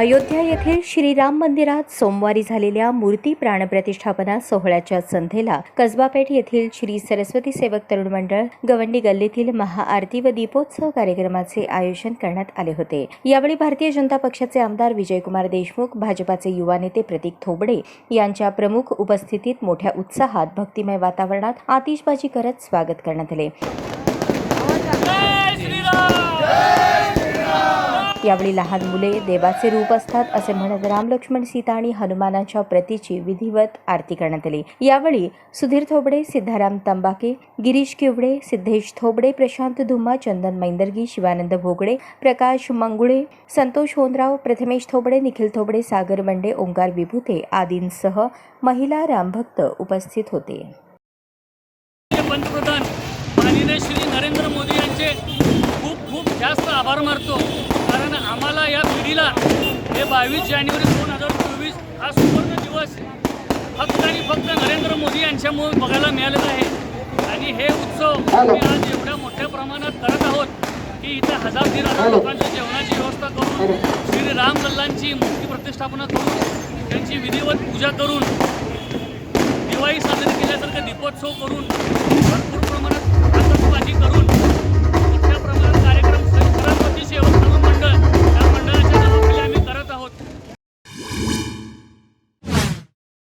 अयोध्या येथील श्रीराम मंदिरात सोमवारी झालेल्या मूर्ती प्राणप्रतिष्ठापना सोहळ्याच्या संध्येला कसबापेठ येथील श्री सरस्वती सेवक तरुण मंडळ गवंडी गल्लीतील महाआरती व दीपोत्सव कार्यक्रमाचे आयोजन करण्यात आले होते. यावेळी भारतीय जनता पक्षाचे आमदार विजयकुमार देशमुख भाजपाचे युवा नेते प्रतीक थोबडे यांच्या प्रमुख उपस्थितीत मोठ्या उत्साहात भक्तिमय वातावरणात आतिषबाजी करत स्वागत करण्यात आले. श्रीराम! यावेळी लहान मुले देवाचे रूप असतात असे म्हणत राम लक्ष्मण सीता आणि हनुमानाच्या प्रतीची विधिवत आरती करण्यात आली. यावेळी सुधीर थोबडे सिद्धाराम तंबाके गिरीश किवडे सिद्धेश थोबडे प्रशांत धुम्मा चंदन मैंदर्गी शिवानंद भोगडे प्रकाश मंगुळे संतोष होनराव प्रथमेश थोबडे निखिल थोबडे सागर मंडे ओंकार विभूते आदींसह महिला रामभक्त उपस्थित होते. पंतप्रधान माननीय श्री नरेंद्र मोदी यांचे खूप जास्त आभार मानतो. कारण आम्हाला या पिढीला हे बावीस जानेवारी दोन हजार चोवीस हा सुवर्ण दिवस फक्त आणि फक्त नरेंद्र मोदी यांच्यामुळे बघायला मिळालेला आहे. आणि हे उत्सव आम्ही आज एवढ्या मोठ्या प्रमाणात करत आहोत की इथं हजार दीड हजार लोकांच्या जेवणाची व्यवस्था करून श्री राम लल्लांची मूर्ती प्रतिष्ठापना करून त्यांची विधिवत पूजा करून दिवाळी साजरी केल्यासारखं दीपोत्सव करून भरपूर प्रमाणात